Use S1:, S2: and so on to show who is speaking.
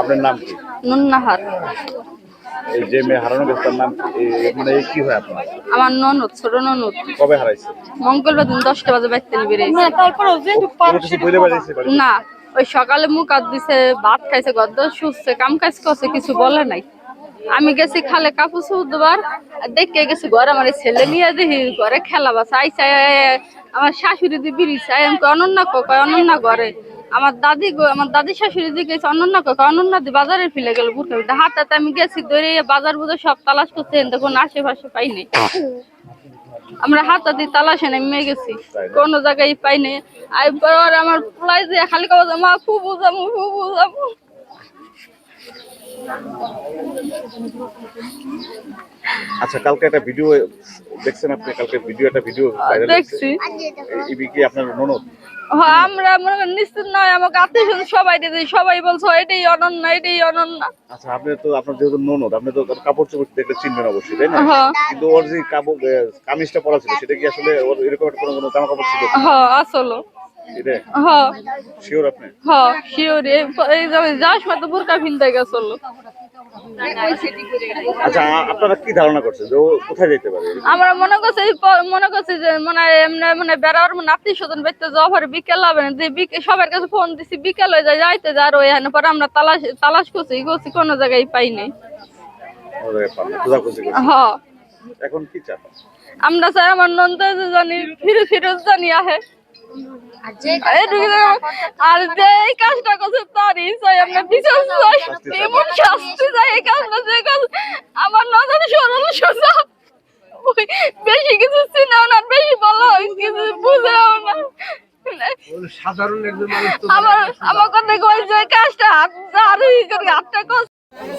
S1: আপনার নাম কি?
S2: নুন্নাহার।
S1: এই যে মেয়ে হারানো গেছে তার নাম মানে কি হয় আপনার?
S2: আমার ননদ ছোট ননদ।
S1: কবে হারাইছে?
S2: মঙ্গলবার দিন দশটা বাজে বাইতে
S1: বাড়ি
S2: না ওই সকালে মুখ হাত দিছে ভাত খাইছে গদ্দ শুচ্ছে কাম কাজ করছে কিছু বলে নাই। আমি গেছি খালে কাপড় সুদবার দেখে গেছি ঘরে আমার ছেলে নিয়ে দেখি ঘরে খেলা বাসা আইসা আমার শাশুড়ি দি বিড়ি চাই আমি অনন্যা কো? কয় অনন্যা ঘরে। আমার দাদি আমার দাদি শাশুড়ি গেছে অনন্যা কো কয়, অনন্যা বাজারে ফেলে গেল বুড়কা। হাতে আমি গেছি ধরে বাজার বুঝে সব তালাশ করছে এনতে কোনো আশেপাশে পাই নাই। আমরা হাত হাতি তালাশে নেমে গেছি। কোনো জায়গায় পাই নাই। আর আমার প্লাই দিয়ে খালি কাগজ মা ফুবু যাব ফুবু যাব
S1: আচ্ছা কালকে একটা ভিডিও দেখছেন আপনি? কালকে ভিডিও একটা ভিডিও
S2: দেখছি।
S1: ইবি কি আপনার ননদ
S2: আমরা মনে করেন নিশ্চিত নয় আমাকে আত্মীয় স্বজন সবাই দিয়েছে সবাই বলছো এটাই অনন্য এটাই অনন্য।
S1: আচ্ছা আপনি তো আপনার যেহেতু ননদ আপনি তো কাপড় চোপড় দেখলে চিনবেন অবশ্যই তাই না?
S2: হ্যাঁ।
S1: কিন্তু ওর যে কাপড় কামিজটা পরা ছিল সেটা কি আসলে ওর এরকম কোনো কোনো জামা কাপড় ছিল?
S2: হ্যাঁ আসলো। হ্যাঁ।
S1: শিওর আপনি?
S2: হ্যাঁ শিওর এই যাস মতো বোরকা ভিনতে গেছিল।
S1: আচ্ছা আপনারা কি ধারণা করছেন যে ও কোথায় যেতে পারে?
S2: আমরা মনে করছি মনে করছি যে মানে এমনি মানে বেড়ার মানে আত্মীয় স্বজন বেড়তে যাওয়া বিকেল হবে। না যে সবার কাছে ফোন দিছি বিকেল হয়ে যায় যাইতে যা আর ওইখানে পরে আমরা তালাশ তালাশ করছি করছি কোনো জায়গায় পাই নাই। হ্যাঁ
S1: এখন কি চান?
S2: আমরা চাই আমার নন্দে জানি ফিরে জানি আহে। এইটুকু জানি- আর যে এই কাজটা করছে তারই চাই আমরা বিচার চাই এমন শাস্তি চাই এই কাজটা যে কাজ। আমার নজর সরল সোজা বেশি কিছু চিনেও না বেশি বলা হয় কিছু বুঝেও না।
S3: সাধারণ একজন মানুষ
S2: আমার আমার কথা কই যে কাজটা আর ই করে হাতটা কষ্ট
S4: হবে।